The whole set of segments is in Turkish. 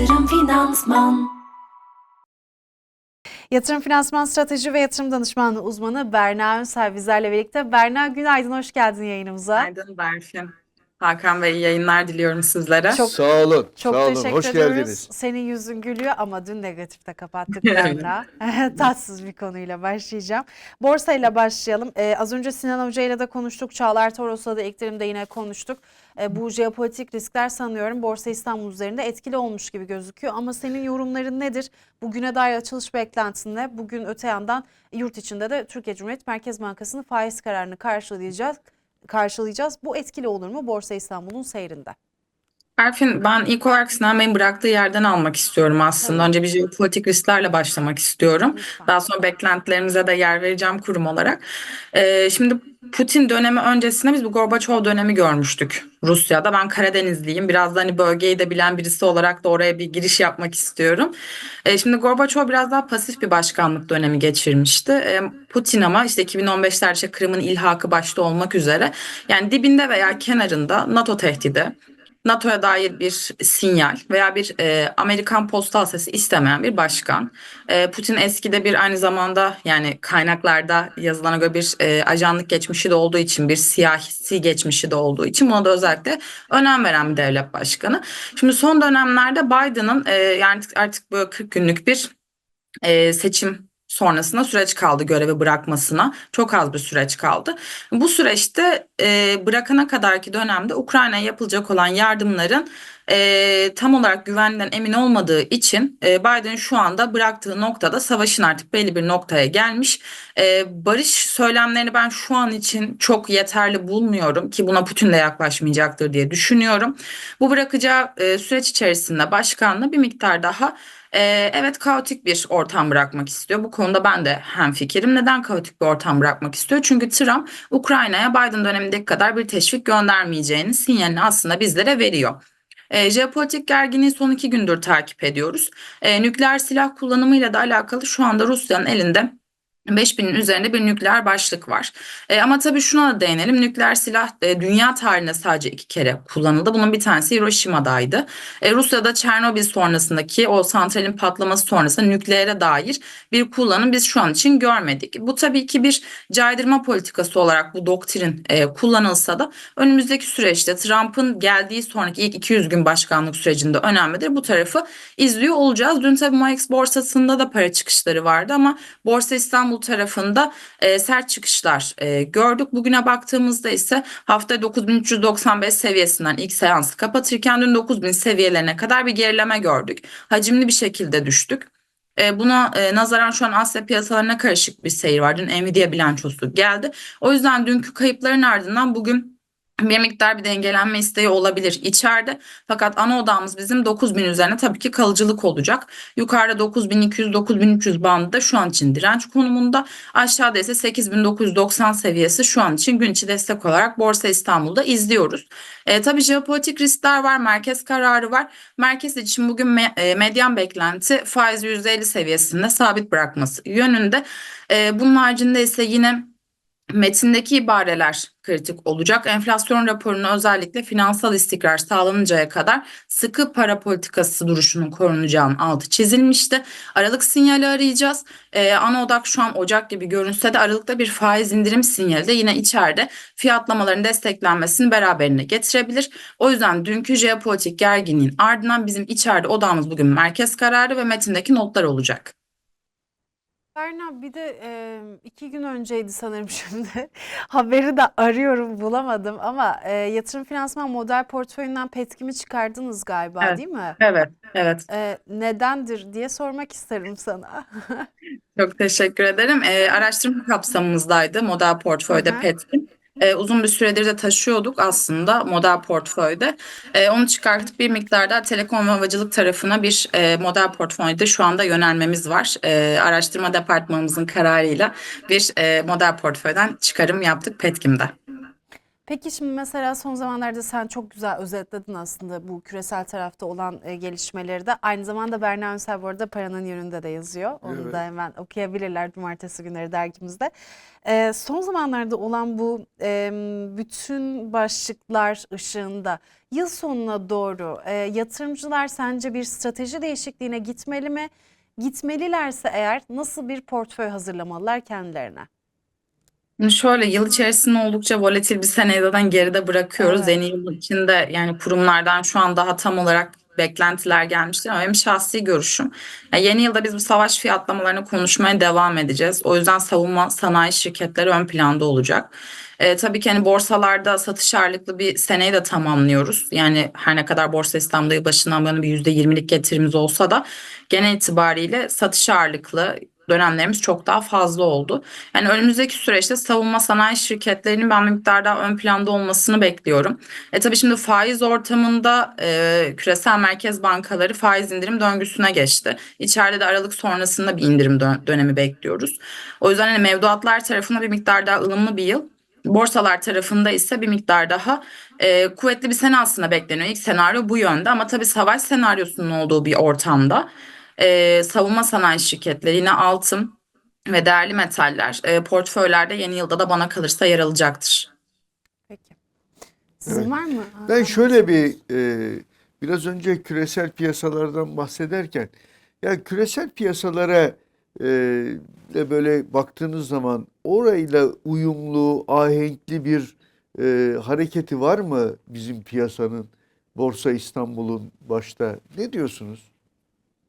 Yatırım Finansman Yatırım Finansman Strateji ve Yatırım Danışmanlığı uzmanı Berna Önsel bizlerle birlikte. Berna günaydın, hoş geldin yayınımıza. Günaydın Berfin. Hakan Bey iyi yayınlar diliyorum sizlere. Çok- Sağ olun. Çok sağ olun. teşekkür Hoş ediyoruz. geldiniz. Senin yüzün gülüyor ama dün negatifte kapattık Berna. Tatsız bir konuyla başlayacağım. Borsayla başlayalım. Ee, az önce Sinan Hoca ile de konuştuk. Çağlar Toros'la da ilk dilimde yine konuştuk. Ee, bu jeopolitik riskler sanıyorum Borsa İstanbul üzerinde etkili olmuş gibi gözüküyor. Ama senin yorumların nedir? Bugüne dair açılış beklentin ne? Bugün öte yandan yurt içinde de Türkiye Cumhuriyet Merkez Bankası'nın faiz kararını karşılayacağız. Karşılayacağız. Bu etkili olur mu Borsa İstanbul'un seyrinde? Berfin ben ilk olarak Sinan Bey'in bıraktığı yerden almak istiyorum aslında. Tabii. Önce bir jeopolitik risklerle başlamak istiyorum. Lütfen. Daha sonra beklentilerimize de yer vereceğim kurum olarak. Ee, şimdi Putin dönemi öncesinde biz bu Gorbaçov dönemi görmüştük Rusya'da. Ben Karadenizliyim. Biraz da hani bölgeyi de bilen birisi olarak da oraya bir giriş yapmak istiyorum. Ee, şimdi Gorbaçov biraz daha pasif bir başkanlık dönemi geçirmişti. Ee, Putin ama işte 2015'lerde işte Kırım'ın ilhakı başta olmak üzere yani dibinde veya kenarında NATO tehdidi, NATO'ya dair bir sinyal veya bir e, Amerikan postal sesi istemeyen bir başkan. E, Putin eskide bir aynı zamanda yani kaynaklarda yazılana göre bir e, ajanlık geçmişi de olduğu için bir siyasi geçmişi de olduğu için buna da özellikle önem veren bir devlet başkanı. Şimdi son dönemlerde Biden'ın e, yani artık, böyle 40 günlük bir e, seçim sonrasında süreç kaldı görevi bırakmasına. Çok az bir süreç kaldı. Bu süreçte e, bırakana kadarki dönemde Ukrayna'ya yapılacak olan yardımların e, tam olarak güvenden emin olmadığı için e, Biden şu anda bıraktığı noktada savaşın artık belli bir noktaya gelmiş. E, barış söylemlerini ben şu an için çok yeterli bulmuyorum ki buna Putin de yaklaşmayacaktır diye düşünüyorum. Bu bırakacağı e, süreç içerisinde başkanla bir miktar daha ee, evet kaotik bir ortam bırakmak istiyor. Bu konuda ben de hemfikirim. Neden kaotik bir ortam bırakmak istiyor? Çünkü Trump Ukrayna'ya Biden dönemindeki kadar bir teşvik göndermeyeceğinin sinyalini aslında bizlere veriyor. E, jeopolitik gerginliği son iki gündür takip ediyoruz. E, nükleer silah kullanımıyla da alakalı şu anda Rusya'nın elinde 5000'in üzerinde bir nükleer başlık var. E, ama tabii şuna da değinelim. Nükleer silah e, dünya tarihinde sadece iki kere kullanıldı. Bunun bir tanesi Hiroşima'daydı. E, Rusya'da Çernobil sonrasındaki o santralin patlaması sonrasında nükleere dair bir kullanım biz şu an için görmedik. Bu tabii ki bir caydırma politikası olarak bu doktrin e, kullanılsa da önümüzdeki süreçte Trump'ın geldiği sonraki ilk 200 gün başkanlık sürecinde önemlidir. Bu tarafı izliyor olacağız. Dün tabii MOEX borsasında da para çıkışları vardı ama Borsa İstanbul tarafında e, sert çıkışlar e, gördük. Bugüne baktığımızda ise hafta 9395 seviyesinden ilk seansı kapatırken dün 9000 seviyelerine kadar bir gerileme gördük. Hacimli bir şekilde düştük. E, buna e, nazaran şu an Asya piyasalarına karışık bir seyir var. Dün Nvidia bilançosu geldi. O yüzden dünkü kayıpların ardından bugün bir miktar bir dengelenme isteği olabilir içeride. Fakat ana odamız bizim 9000 üzerine tabii ki kalıcılık olacak. Yukarıda 9200-9300 bandı da şu an için direnç konumunda. Aşağıda ise 8990 seviyesi şu an için gün içi destek olarak Borsa İstanbul'da izliyoruz. E, tabii jeopolitik riskler var, merkez kararı var. Merkez için bugün me- e, medyan beklenti faiz %50 seviyesinde sabit bırakması yönünde. E, bunun haricinde ise yine Metindeki ibareler kritik olacak. Enflasyon raporunu özellikle finansal istikrar sağlanıncaya kadar sıkı para politikası duruşunun korunacağının altı çizilmişti. Aralık sinyali arayacağız. Ee, ana odak şu an Ocak gibi görünse de Aralık'ta bir faiz indirim sinyali de yine içeride fiyatlamaların desteklenmesini beraberine getirebilir. O yüzden dünkü jeopolitik gerginliğin ardından bizim içeride odamız bugün merkez kararı ve metindeki notlar olacak. Berna bir de e, iki gün önceydi sanırım şimdi. Haberi de arıyorum bulamadım ama e, yatırım finansman model portföyünden petkimi çıkardınız galiba Evet. değil mi? Evet, evet. E, nedendir diye sormak isterim sana. Çok teşekkür ederim. Ee, araştırma kapsamımızdaydı model portföyde Hı hı. Petkim. Ee, uzun bir süredir de taşıyorduk aslında model portföyde. Ee, onu çıkartıp bir miktar da telekom ve havacılık tarafına bir e, model portföyde şu anda yönelmemiz var. Ee, araştırma departmanımızın kararıyla bir e, model portföyden çıkarım yaptık Petkim'de. Peki şimdi mesela son zamanlarda sen çok güzel özetledin aslında bu küresel tarafta olan e, gelişmeleri de. Aynı zamanda Berna Önsel bu arada Paranın Yönü'nde de yazıyor. Onu Evet. da hemen okuyabilirler cumartesi günleri dergimizde. E, son zamanlarda olan bu e, bütün başlıklar ışığında yıl sonuna doğru e, yatırımcılar sence bir strateji değişikliğine gitmeli mi? Gitmelilerse eğer nasıl bir portföy hazırlamalılar kendilerine? Şöyle yıl içerisinde oldukça volatil bir seneyi zaten geride bırakıyoruz. Evet. Yeni yıl içinde yani kurumlardan şu an daha tam olarak beklentiler gelmiştir ama benim şahsi görüşüm yani yeni yılda biz bu savaş fiyatlamalarını konuşmaya devam edeceğiz. O yüzden savunma sanayi şirketleri ön planda olacak. E, tabii ki hani borsalarda satış ağırlıklı bir seneyi de tamamlıyoruz. Yani her ne kadar Borsa İstanbul'da başından yana bir %20'lik getirimiz olsa da genel itibariyle satış ağırlıklı dönemlerimiz çok daha fazla oldu. Yani önümüzdeki süreçte savunma sanayi şirketlerinin ben bir miktar daha ön planda olmasını bekliyorum. E tabii şimdi faiz ortamında e, küresel merkez bankaları faiz indirim döngüsüne geçti. İçeride de Aralık sonrasında bir indirim dö- dönemi bekliyoruz. O yüzden hani mevduatlar tarafında bir miktar daha ılımlı bir yıl. Borsalar tarafında ise bir miktar daha e, kuvvetli bir sene aslında bekleniyor. İlk senaryo bu yönde ama tabii savaş senaryosunun olduğu bir ortamda e, savunma sanayi şirketleri yine altın ve değerli metaller e, portföylerde yeni yılda da bana kalırsa yer alacaktır. Peki. Sizin Evet. var mı? Ben şöyle bir e, biraz önce küresel piyasalardan bahsederken ya küresel piyasalara e, de böyle baktığınız zaman orayla uyumlu, ahenkli bir e, hareketi var mı bizim piyasanın, Borsa İstanbul'un başta? Ne diyorsunuz?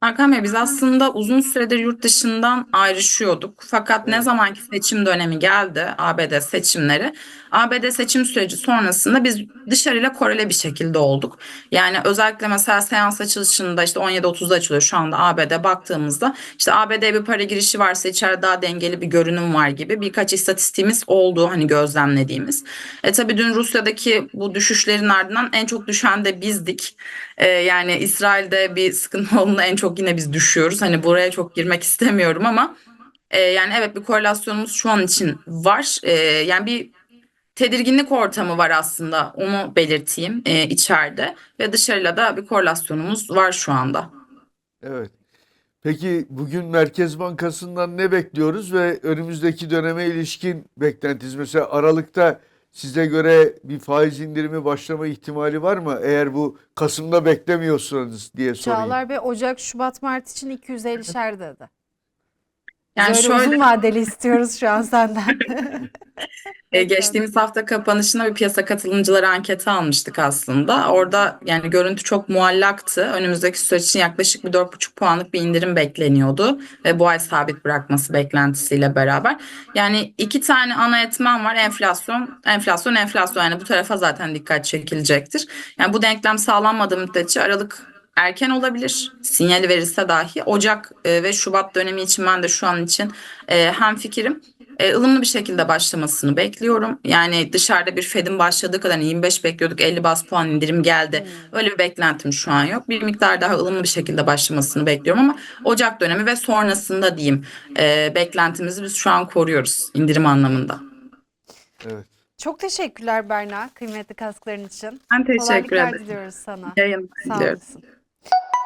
Hakan Bey biz aslında uzun süredir yurt dışından ayrışıyorduk. Fakat ne zamanki seçim dönemi geldi, ABD seçimleri, ABD seçim süreci sonrasında biz dışarıyla korele bir şekilde olduk. Yani özellikle mesela seans açılışında işte 17.30'da açılıyor şu anda ABD baktığımızda işte ABD bir para girişi varsa içeride daha dengeli bir görünüm var gibi birkaç istatistiğimiz oldu hani gözlemlediğimiz. E tabii dün Rusya'daki bu düşüşlerin ardından en çok düşen de bizdik. Ee, yani İsrail'de bir sıkıntı olduğunda en çok yine biz düşüyoruz. Hani buraya çok girmek istemiyorum ama e, yani evet bir korelasyonumuz şu an için var. E, yani bir tedirginlik ortamı var aslında onu belirteyim e, içeride ve dışarıyla da bir korelasyonumuz var şu anda. Evet. Peki bugün Merkez Bankası'ndan ne bekliyoruz ve önümüzdeki döneme ilişkin beklentiniz? Mesela Aralık'ta size göre bir faiz indirimi başlama ihtimali var mı? Eğer bu Kasım'da beklemiyorsanız diye sorayım. Çağlar Bey Ocak, Şubat, Mart için 250'şer dedi. Biz Yani öyle şöyle uzun vadeli istiyoruz şu an senden. E, geçtiğimiz hafta kapanışında bir piyasa katılımcıları anketi almıştık aslında. Orada yani görüntü çok muallaktı. Önümüzdeki süreç için yaklaşık bir 4,5 puanlık bir indirim bekleniyordu. Ve bu ay sabit bırakması beklentisiyle beraber. Yani iki tane ana etmen var. Enflasyon, enflasyon, enflasyon. Yani bu tarafa zaten dikkat çekilecektir. Yani bu denklem sağlanmadığı müddetçe Aralık erken olabilir. Sinyali verirse dahi Ocak e, ve Şubat dönemi için ben de şu an için e, hemfikirim e, ılımlı bir şekilde başlamasını bekliyorum. Yani dışarıda bir Fed'in başladığı kadar hani 25 bekliyorduk 50 bas puan indirim geldi. Öyle bir beklentim şu an yok. Bir miktar daha ılımlı bir şekilde başlamasını bekliyorum ama Ocak dönemi ve sonrasında diyeyim e, beklentimizi biz şu an koruyoruz indirim anlamında. Evet. Çok teşekkürler Berna kıymetli kaskların için. Ben teşekkür Kolaylıklar ederim. diliyoruz sana. Yayın Sağ diliyorum. olasın. you